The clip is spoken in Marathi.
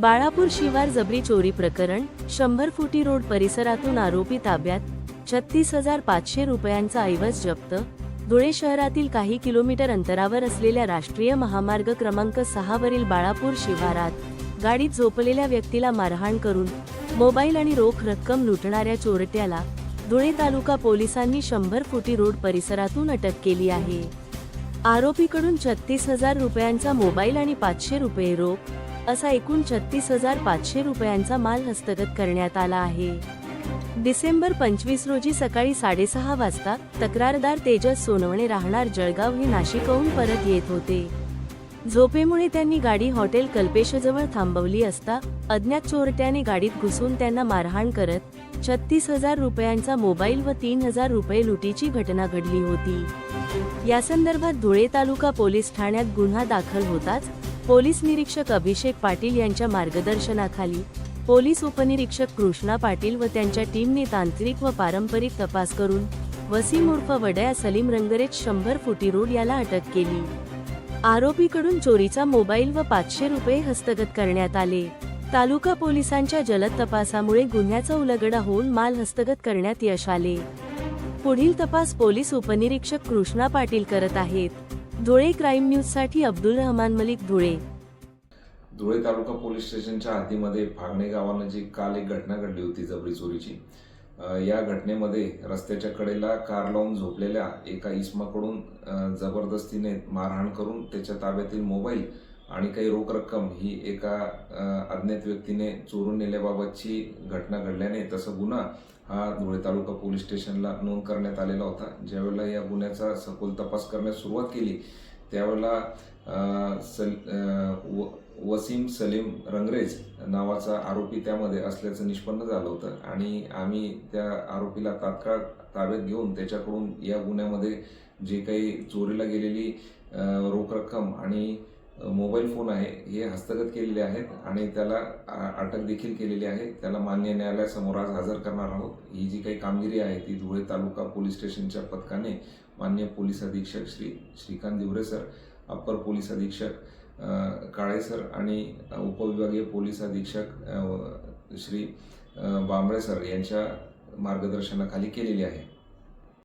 बाळापूर शिवार जबरी चोरी प्रकरण शंभर फुटी रोड परिसरातून आरोपी ताब्यात छत्तीस हजार पाचशे रुपयांचा ऐवज जप्त धुळे शहरातील काही किलोमीटर अंतरावर असलेल्या राष्ट्रीय महामार्ग क्रमांक सहा वरील बाळापूर शिवारात गाडीत झोपलेल्या व्यक्तीला मारहाण करून मोबाईल आणि रोख रक्कम लुटणाऱ्या चोरट्याला धुळे तालुका पोलिसांनी शंभर फुटी रोड परिसरातून अटक केली आहे. आरोपीकडून छत्तीस हजार रुपयांचा मोबाईल आणि पाचशे रुपये रोख असा एकूण छत्तीस हजार पाचशे रुपयांचा माल हस्तगत करण्यात आला आहे. डिसेंबर पंचवीस रोजी सकाळी साडेसहा वाजता तक्रारदार तेजस सोनवणे राहणार जळगाव हे नाशिकहून परत येत होते. झोपेमुळे त्यांनी गाडी हॉटेल कल्पेशजवळ थांबवली असता अज्ञात चोरट्याने गाडीत घुसून त्यांना मारहाण करत छत्तीस हजार रुपयांचा मोबाईल व तीन हजार रुपये लुटीची घटना घडली होती. या संदर्भात धुळे तालुका पोलीस ठाण्यात गुन्हा दाखल होताच पोलीस निरीक्षक अभिषेक पाटील यांच्या मार्गदर्शनाखाली पोलीस उपनिरीक्षक कृष्णा पाटील व त्यांच्या टीमने तांत्रिक व पारंपरिक तपास करून वसीम उर्फ वडया सलीम रंगरेज शंभर फुटी रोड याला अटक केली. आरोपीकडून चोरीचा मोबाईल व पाचशे रुपये हस्तगत करण्यात आले. तालुका पोलिसांच्या जलद तपासामुळे गुन्ह्याचा उलगडा होऊन माल हस्तगत करण्यात यश आले. पुढील तपास पोलीस उपनिरीक्षक कृष्णा पाटील करत आहेत. धुळे क्राईम न्यूजसाठी अब्दुल रहमान मलिक धुळे. धुळे तालुका पोलीस स्टेशनच्या हद्दीमध्ये फागणे जी काल एक घटना घडली होती जबरी चोरीची या घटनेमध्ये रस्त्याच्या कडेला कार लावून झोपलेल्या एका इसमाकडून जबरदस्तीने मारहाण करून त्याच्या ताब्यातील मोबाईल आणि काही रोख रक्कम ही एका अज्ञात व्यक्तीने चोरून नेल्याबाबतची घटना घडल्याने तसं गुन्हा हा धुळे तालुका पोलीस स्टेशनला नोंद करण्यात आलेला होता. ज्यावेळेला या गुन्ह्याचा सखोल तपास करण्यास सुरुवात केली त्यावेळेला सल व- वसीम सलीम रंगरेज नावाचा आरोपी त्यामध्ये असल्याचं निष्पन्न झालं होतं आणि आम्ही त्या आरोपीला तात्काळ ताब्यात घेऊन त्याच्याकडून या गुन्ह्यामध्ये जे काही चोरीला गेलेली रोख रक्कम आणि मोबाईल फोन आहे हे हस्तगत केलेले आहेत आणि त्याला आ- अटक देखील केलेली आहे. त्याला मान्य न्यायालयासमोर आज हजर करणार आहोत. ही जी काही कामगिरी आहे ती धुळे तालुका पोलीस स्टेशनच्या पथकाने मान्य पोलीस अधीक्षक Shri Shrikant Diware sir upper police अधीक्षक काळे सर आणि उपविभागीय पोलीस अधीक्षक श्री बांबळे सर यांच्या मार्गदर्शनाखाली केलेली आहे.